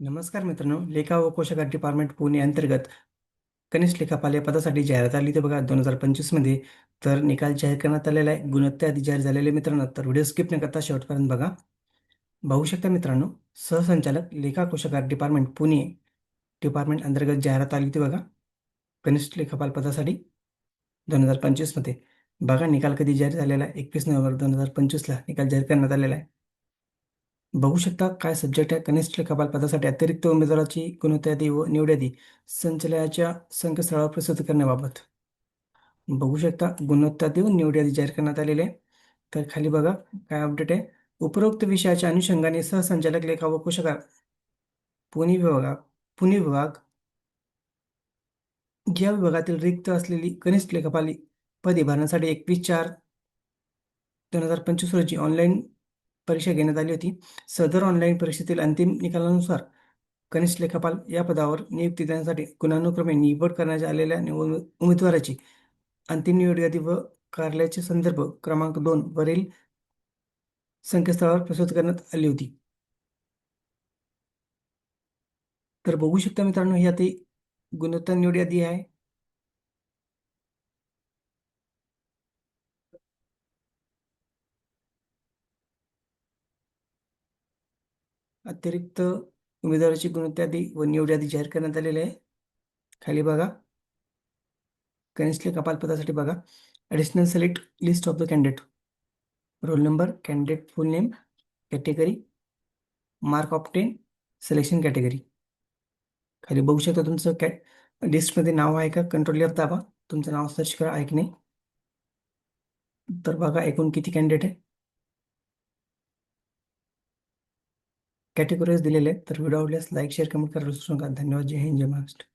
नमस्कार मित्रांनो लेखा व कोशागार डिपार्टमेंट पुणे अंतर्गत कनिष्ठ लेखापाल या पदासाठी जाहिरात आली ते बघा दोन हजार पंचवीसमध्ये तर निकाल जाहीर करण्यात आलेला आहे. गुणवत्ता आधी जाहीर झालेले मित्रांनो तर व्हिडिओ स्किप न करता शेवटपर्यंत बघा. बघू शकता मित्रांनो सहसंचालक लेखा कोशागार डिपार्टमेंट पुणे डिपार्टमेंट अंतर्गत जाहिरात आली होती बघा कनिष्ठ लेखापाल पदासाठी दोन हजार पंचवीसमध्ये बघा निकाल कधी जाहीर झालेला आहे? एकवीस नोव्हेंबर दोन हजार पंचवीसला निकाल जाहीर करण्यात आलेला आहे. बघू शकता काय सब्जेक्ट आहे. कनिष्ठ लेखापाल पदासाठी अतिरिक्त उमेदवाराची गुणवत्ता यादी व निवड यादी संचालनाच्या संकेतस्थळावर प्रसिद्ध करण्याबाबत. बघू शकता गुणवत्ता देऊन निवड यादी जाहीर करण्यात आलेली. आहे तर खाली बघा काय अपडेट आहे. उपरोक्त विषयाच्या अनुषंगाने सहसंचालक लेखा व कोशकार पुणे विभाग पुणे विभाग. या विभागातील रिक्त असलेली कनिष्ठ लेखापाली पदे भरण्यासाठी एकवीस चार दोन हजार पंचवीस रोजी ऑनलाईन परीक्षा घेण्यात आली होती. सदर ऑनलाईन परीक्षेतील अंतिम निकालानुसार कनिष्ठ लेखापाल या पदावर नियुक्ती देण्यासाठी गुणानुक्रमे निवड करण्यात आलेल्या निव- उमेदवाराची अंतिम निवड यादी व कार्यालयाचे संदर्भ क्रमांक दोन वरील संकेतस्थळावर प्रस्तुत करण्यात आली होती. तर बघू शकता मित्रांनो ही आता गुणवत्ता निवड यादी आहे. अतिरिक्त उमेदवाराची गुणवत्ता यादी व निवड यादी जाहीर करण्यात आलेली आहे. खाली बघा. कनिष्ठ कपालपदासाठी पदासाठी बघा. Additional select list of the candidate roll number candidate full name category mark of ten selection category खाली बघू शकता तुमचं कॅ लिस्टमध्ये नाव आहे का? कंट्रोल एफ दाबा. तुमचं नाव सर्च करा ऐक नाही? तर बघा एकूण किती कॅन्डिडेट आहे. कॅटेगरीज दिलेले आहेत. तर व्हिडिओ आवडल्यास लाईक शेअर कमेंट करायला विसरू नका. धन्यवाद. जय हिंद जय महाराष्ट्र.